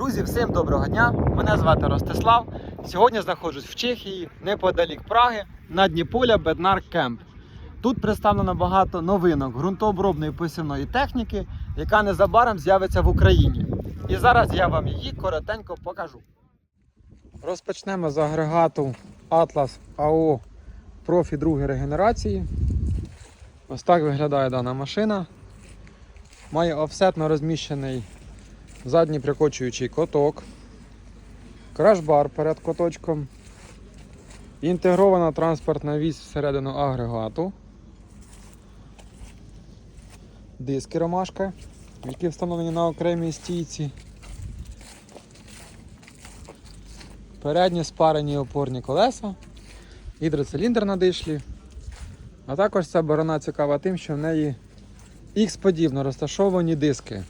Друзі, всім доброго дня! Мене звати Ростислав. Сьогодні знаходжусь в Чехії, неподалік Праги, на Дніполя Беднар Кемп. Тут представлено багато новинок ґрунтообробної посівної техніки, яка незабаром з'явиться в Україні. І зараз я вам її коротенько покажу. Розпочнемо з агрегату Atlas AO Profi 2 регенерації. Ось так виглядає дана машина. Має офсетно розміщений задній прикочуючий коток, краш-бар перед коточком, інтегрована транспортна вісь всередину агрегату, диски ромашка, які встановлені на окремій стійці, передні спарені опорні колеса, гідроциліндр на дишлі. А також ця борона цікава тим, що в неї X-подібно розташовані диски.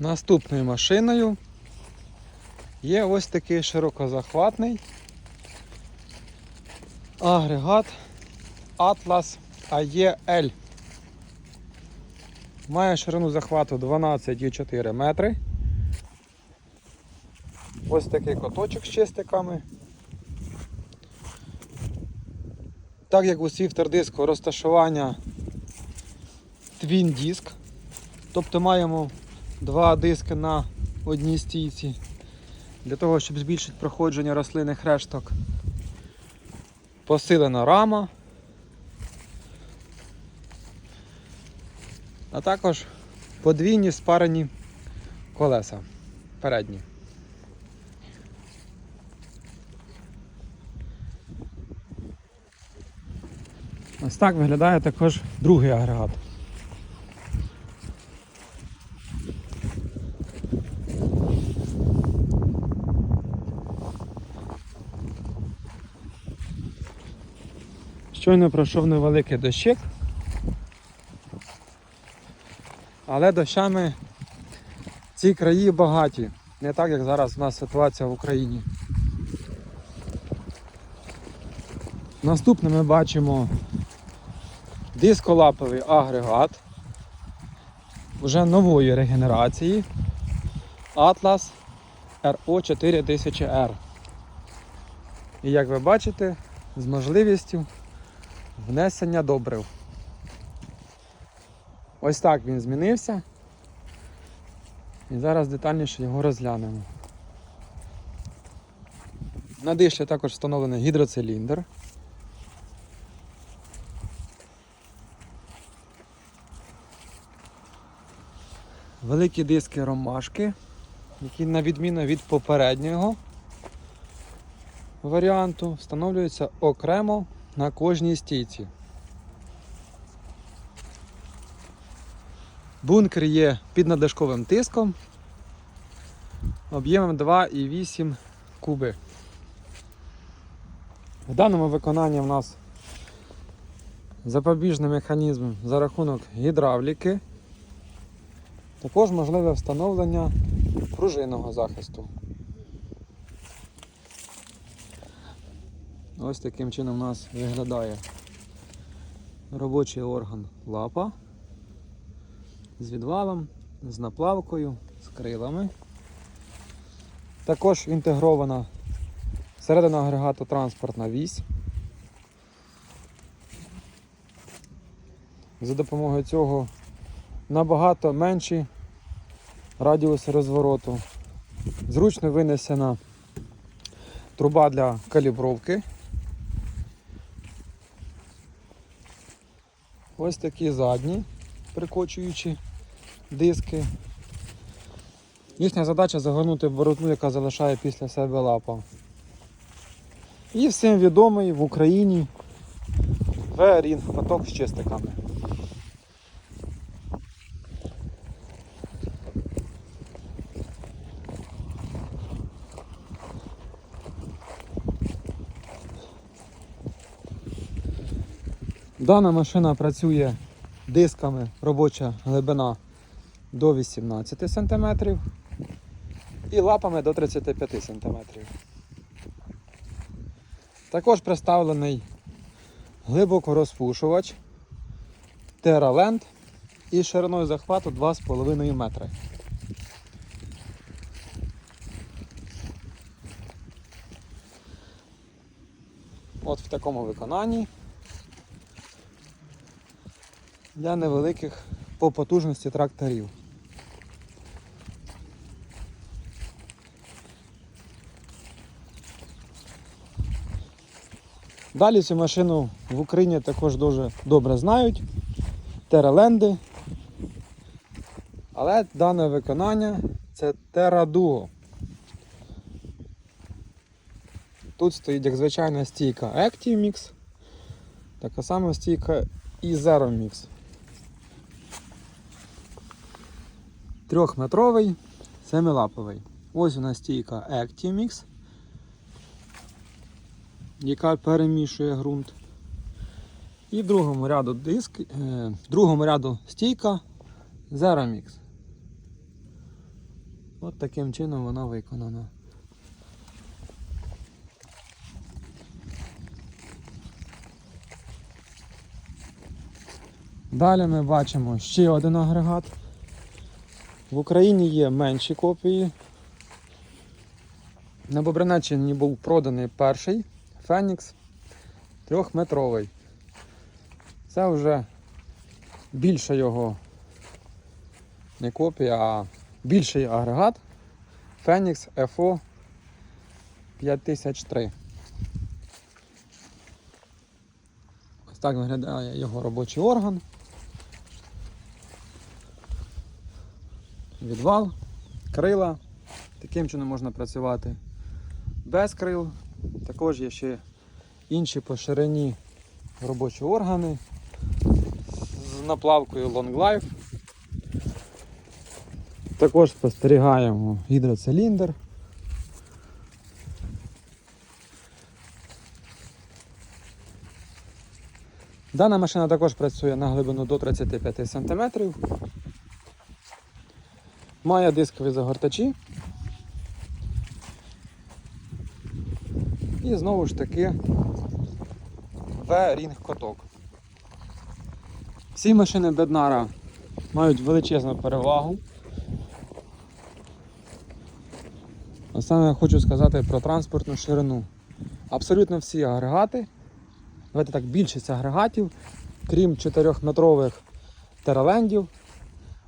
Наступною машиною є ось такий широкозахватний агрегат Atlas AEL. Має ширину захвату 12,4 метри. Ось такий коточок з чистиками. Так як у Swifter диску розташування Twin Disc, тобто маємо два диски на одній стійці для того, щоб збільшити проходження рослинних решток. Посилена рама, а також подвійні спарені колеса передні. Ось так виглядає також другий агрегат. Щойно пройшов невеликий дощик. Але дощами ці краї багаті. Не так, як зараз у нас ситуація в Україні. Наступне ми бачимо дисколаповий агрегат вже нової регенерації Atlas RO4000R. І як ви бачите, з можливістю внесення добрив. Ось так він змінився. І зараз детальніше його розглянемо. На дишлі також встановлений гідроциліндр. Великі диски ромашки, які на відміну від попереднього варіанту встановлюються окремо на кожній стійці. Бункер є під надлишковим тиском об'ємом 2,8 куби. В даному виконанні в нас запобіжний механізм за рахунок гідравліки. Також можливе встановлення пружинного захисту. Ось таким чином у нас виглядає робочий орган лапа з відвалом, з наплавкою, з крилами. Також інтегрована всередину агрегату транспортна вісь. За допомогою цього набагато менші радіуси розвороту. Зручно винесена труба для калібровки. Ось такі задні прикочуючі диски. Їхня задача загорнути боротну, яка залишає після себе лапа. І всім відомий в Україні V-рінг каток з чистиками. Дана машина працює дисками робоча глибина до 18 см і лапами до 35 см. Також представлений глибокорозпушувач TerraLand із шириною захвату 2,5 метри. От в такому виконанні для невеликих по потужності тракторів. Далі цю машину в Україні також дуже добре знають. Тераленди. Але дане виконання це Терадуо. Тут стоїть як звичайна стійка Active-Mix, така сама стійка і Zero Mix. Трьохметровий, семилаповий. Ось у нас стійка Active-Mix яка перемішує ґрунт. І в другому ряду диск, е, в другому ряду стійка Zeramix. От таким чином вона виконана. Далі ми бачимо ще один агрегат. В Україні є менші копії. На Бобринеччині був проданий перший Фенікс трьохметровий. Це вже більша його не копія, а більший агрегат Фенікс FO 5003. Ось так виглядає його робочий орган. Відвал, крила. Таким чином можна працювати без крил. Також є ще інші по ширині робочі органи з наплавкою Long Life. Також спостерігаємо гідроциліндр. Дана машина також працює на глибину до 35 см. Має дискові загортачі. І знову ж таки V-рінг коток. Всі машини Беднара мають величезну перевагу. Я хочу сказати про транспортну ширину. Абсолютно всі агрегати, давайте так, більшість агрегатів, крім 4-метрових тералендів,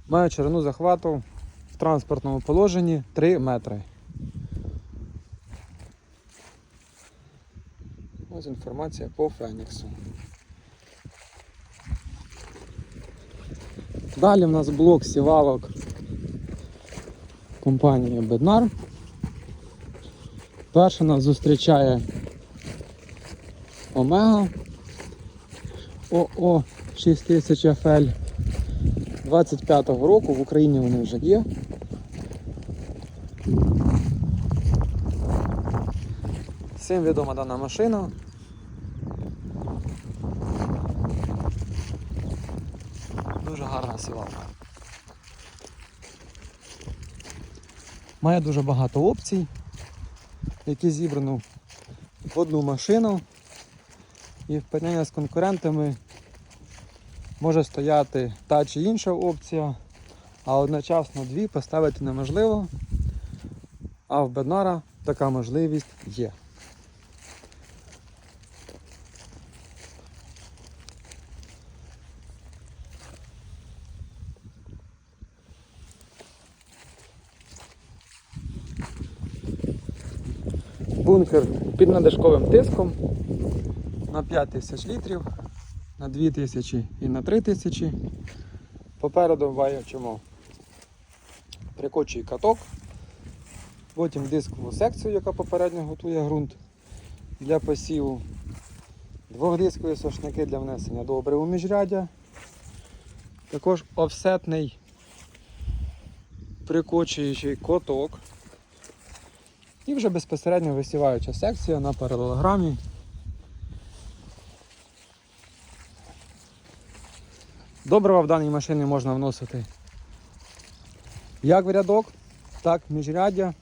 мають ширину захвату в транспортному положенні 3 метри. Ось інформація по Феніксу. Далі в нас блок сівалок компанії Bednar. Перша нас зустрічає Омега ОО 6000 FL 25-го року в Україні вони вже є. Всім відома дана машина. Дуже гарна сівалка. Має дуже багато опцій, які зібрано в одну машину. І в порівнянні з конкурентами може стояти та чи інша опція, а одночасно дві поставити неможливо. А в Беднара така можливість є. Бункер під надишковим тиском на 5000 літрів, на 2000 і на 3000. Попереду бачимо прикочий каток, потім дискову секцію, яка попередньо готує ґрунт для посіву. Двохдискові сошники для внесення добре у міжряддя. Також офсетний прикочуючий коток. І вже безпосередньо висіваюча секція на паралелограмі. Добрива в даній машині можна вносити як в рядок, так в міжряддя.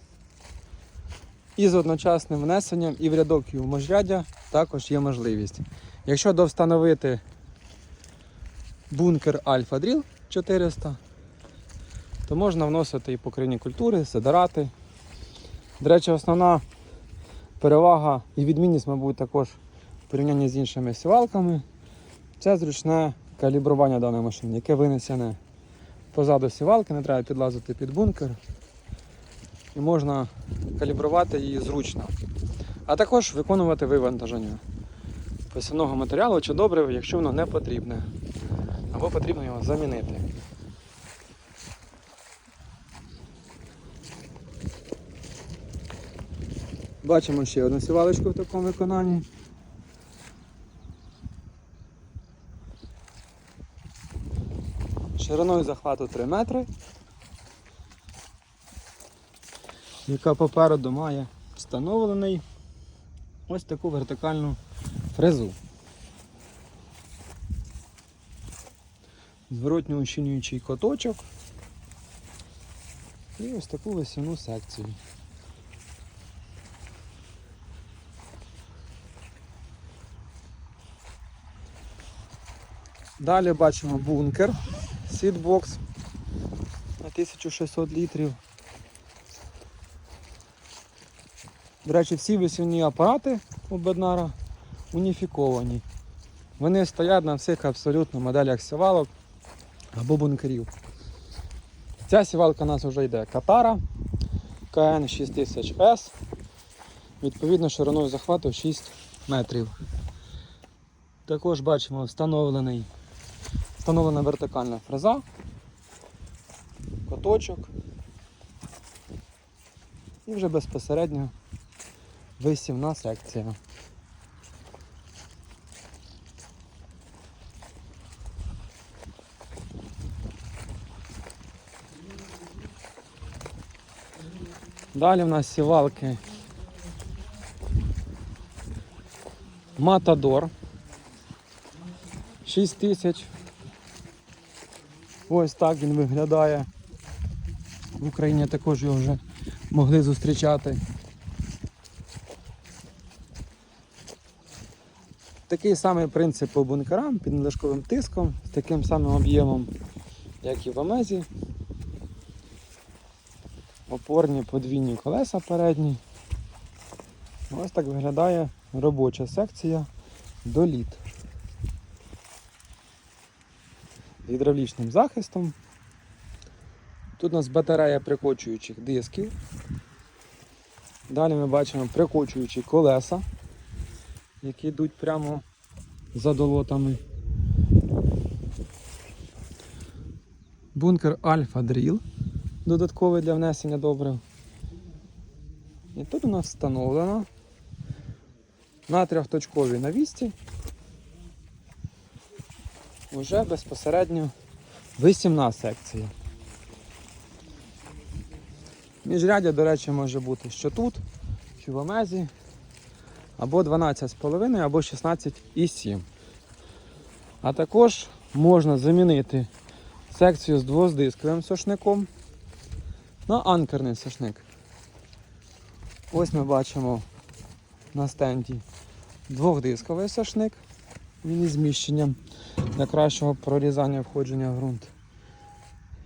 І з одночасним внесенням і в рядок, і в міжряддя також є можливість. Якщо довстановити бункер Альфа Дріл 400, то можна вносити і покривні культури, сидорати. До речі, основна перевага і відмінність, мабуть, також в порівнянні з іншими сівалками, це зручне калібрування даної машини, яке винесене позаду сівалки, не треба підлазити під бункер. І можна калібрувати її зручно. А також виконувати вивантаження посівного матеріалу чи добрив, якщо воно не потрібне. Або потрібно його замінити. Бачимо ще одну сівалочку в такому виконанні. Шириною захвату 3 метри, яка попереду має встановлений ось таку вертикальну фрезу. Зворотньо ущільнюючий коточок і ось таку весільну секцію. Далі бачимо бункер Seedbox на 1600 літрів. До речі, всі весільні апарати у Беднара уніфіковані. Вони стоять на всіх абсолютно моделях сівалок або бункерів. Ця сівалка у нас вже йде Катара КН6000S. Відповідно шириною захвату 6 метрів. Також бачимо встановлений, встановлена вертикальна фреза, коточок і вже безпосередньо висівна секція. Далі в нас сівалки Матадор 6 тисяч. Ось так він виглядає. В Україні також його вже могли зустрічати. Такий самий принцип по бункерам під надлишковим тиском, з таким самим об'ємом, як і в Амезі. Опорні подвійні колеса передні. Ось так виглядає робоча секція до літ. Гідравлічним захистом. Тут у нас батарея прикочуючих дисків. Далі ми бачимо прикочуючі колеса, які йдуть прямо за долотами. Бункер Альфа Дріл додатковий для внесення добрив. І тут у нас встановлено на трьохточковій навісті вже безпосередньо висівна секція. Міжряддя, до речі, може бути що тут, що в Амезі, або 12,5, або 16,7. А також можна замінити секцію з двоздисковим сошником на анкерний сошник. Ось ми бачимо на стенді двохдисковий сошник. Він із зміщенням для кращого прорізання входження в ґрунт.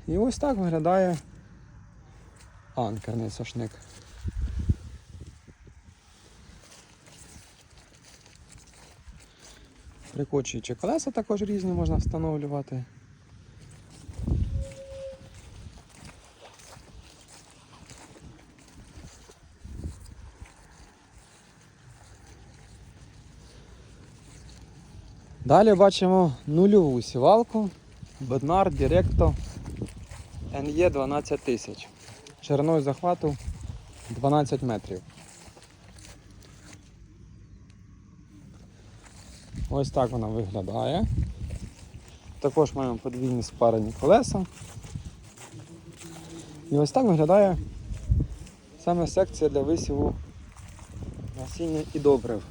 І ось так виглядає анкерний сошник. Прикочуючі колеса також різні можна встановлювати. Далі бачимо нульову сівалку Bednar Directo NE 12000. Шириною захвату 12 метрів. Ось так вона виглядає. Також маємо подвійні спарені колеса. І ось так виглядає саме секція для висіву насіння і добрив.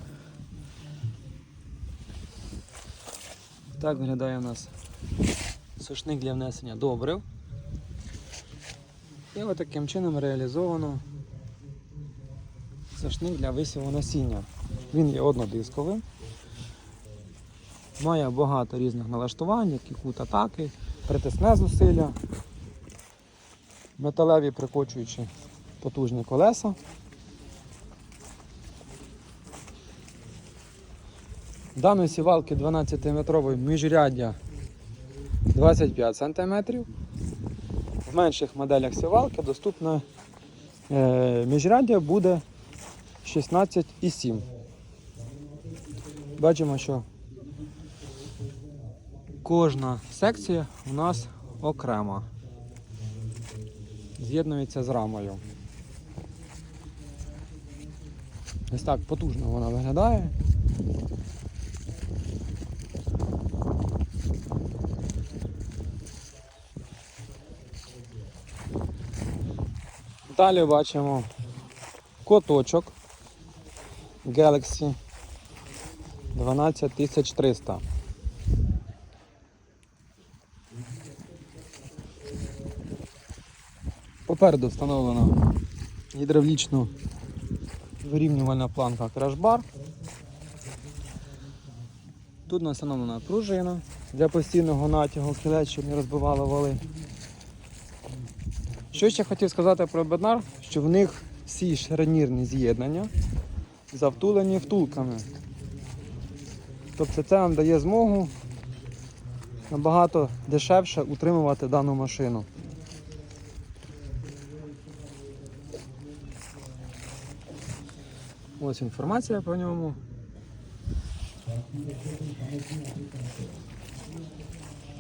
Так виглядає у нас сушник для внесення добрив. І ось таким чином реалізовано сушник для висіву насіння. Він є однодисковим. Має багато різних налаштувань, як і кут атаки, притисне зусилля, металеві прикочуючі потужні колеса. Даної сівалки 12-метрової міжряддя 25 см. В менших моделях сівалки доступне е, міжряддя буде 16,7. Бачимо, що кожна секція у нас окрема. З'єднується з рамою. Ось так потужно вона виглядає. Далі бачимо коточок Galaxy 12300. Попереду встановлена гідравлічно вирівнювальна планка крашбар. Тут встановлена пружина для постійного натягу кілець, щоб не розбивало вали. Що ще хотів сказати про Беднар, що в них всі шарнірні з'єднання завтулені втулками. Тобто це вам дає змогу набагато дешевше утримувати дану машину. Ось інформація по ньому.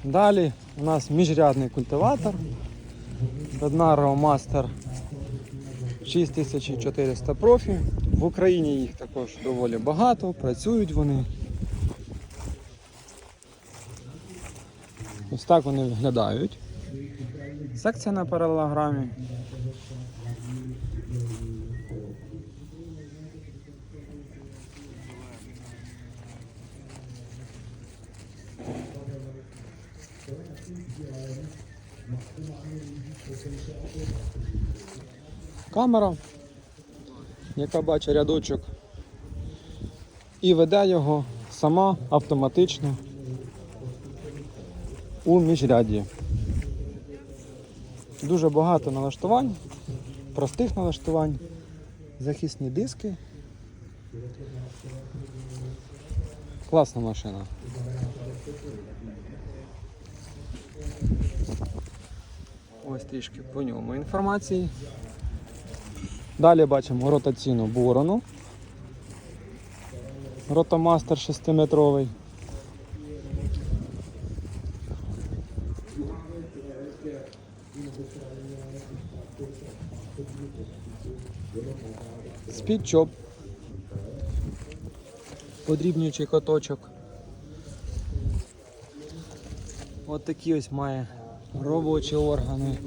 Далі у нас міжрядний культиватор. Bednaro Master 6400 профі. В Україні їх також доволі багато, працюють вони. Ось так вони виглядають. Секція на паралелограмі. Камера, яка бачить рядочок і веде його сама автоматично у міжряді. Дуже багато налаштувань, простих налаштувань, захисні диски. Класна машина. Ось трішки по ньому інформації. Далі бачимо ротаційну борону. Ротомастер 6-метровий. Спідчоп. Подрібнюючий коточок. От такі ось має робочі органи.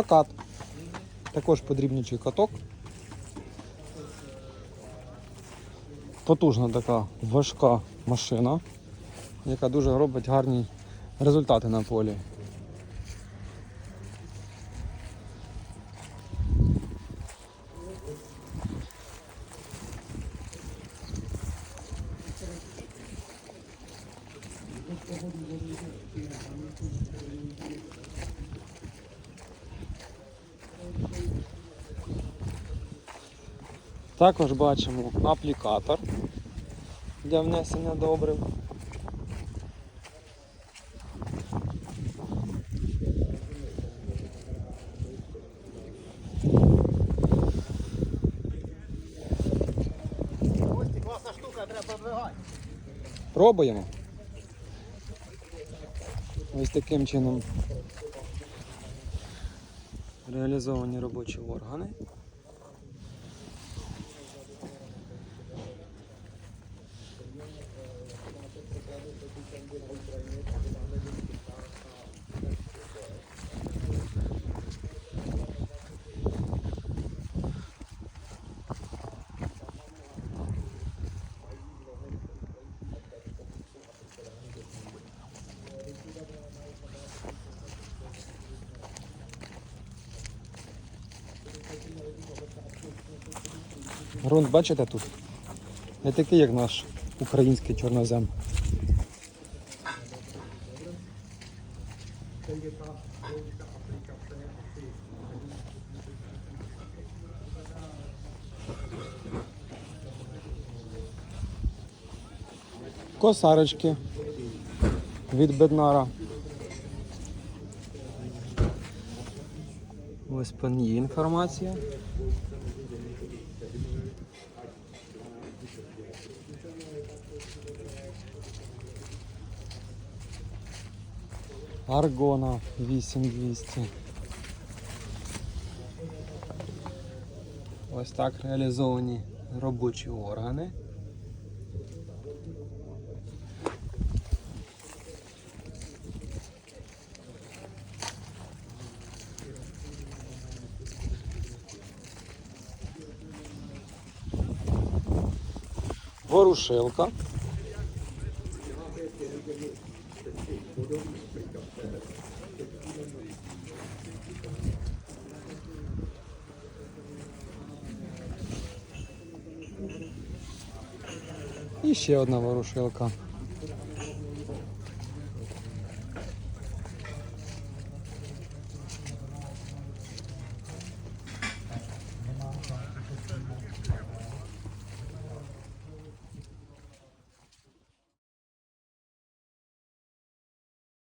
І. Також подрібнючий каток. Потужна така важка машина, яка дуже робить гарні результати на полі. Також бачимо аплікатор для внесення добрив. Пробуємо. Ось таким чином реалізовані робочі органи. Грунт бачите тут? Не такий, як наш український чорнозем. Косарочки від беднара. Ось по ній інформація. Аргона 8200. Ось так реалізовані робочі органи. Ворушилка. І ще одна ворушилка.